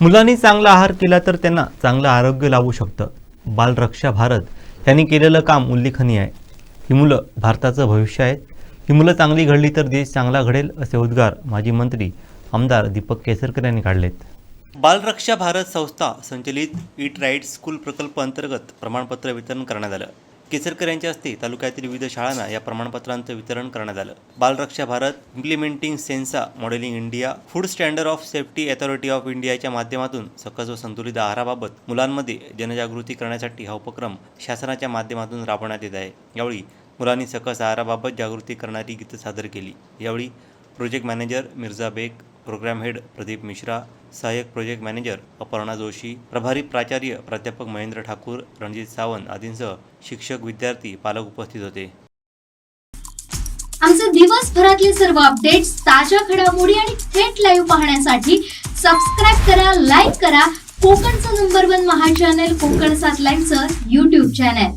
मुलांनी चांगला आहार केला तर त्यांना चांगलं आरोग्य लाभू शकतं. बालरक्षा भारत यांनी केलेलं काम उल्लेखनीय आहे. ही मुलं भारताचं भविष्य आहेत. ही मुलं चांगली घडली तर देश चांगला घडेल असे उद्गार माजी मंत्री आमदार दीपक केसरकर यांनी काढलेत. बालरक्षा भारत संस्था संचलित इट राईट स्कूल प्रकल्प अंतर्गत प्रमाणपत्र वितरण करण्यात आलं. केसरकर यांच्या हस्ते तालुक्यातील विविध शाळांना या प्रमाणपत्रांचं वितरण करण्यात आलं. Balraksha Bharat implementing सेन्सा modelling India food standard of safety authority of इंडियाच्या माध्यमातून सकस व संतुलित आहाराबाबत मुलांमध्ये जनजागृती करण्यासाठी हा उपक्रम शासनाच्या माध्यमातून राबवण्यात येत आहे. यावेळी मुलांनी सकस आहाराबाबत जागृती करणारी गीतं सादर केली. यावेळी project manager Mirza Baig programme head Pradeep Mishra सहाय्यक प्रोजेक्ट मॅनेजर अपर्णा जोशी प्रभारी प्राचार्य प्राध्यापक महेंद्र ठाकूर रणजित सावंत आदींसह शिक्षक विद्यार्थी पालक उपस्थित होते. आमचे दिवसभरातले सर्व अपडेट्स ताज्या घडामोडी आणि थेट लाईव्ह पाहण्यासाठी सबस्क्राईब करा लाईक करा. कोकणचं नंबर वन महा चॅनल कोकण सात लाईनचं युट्यूब चॅनल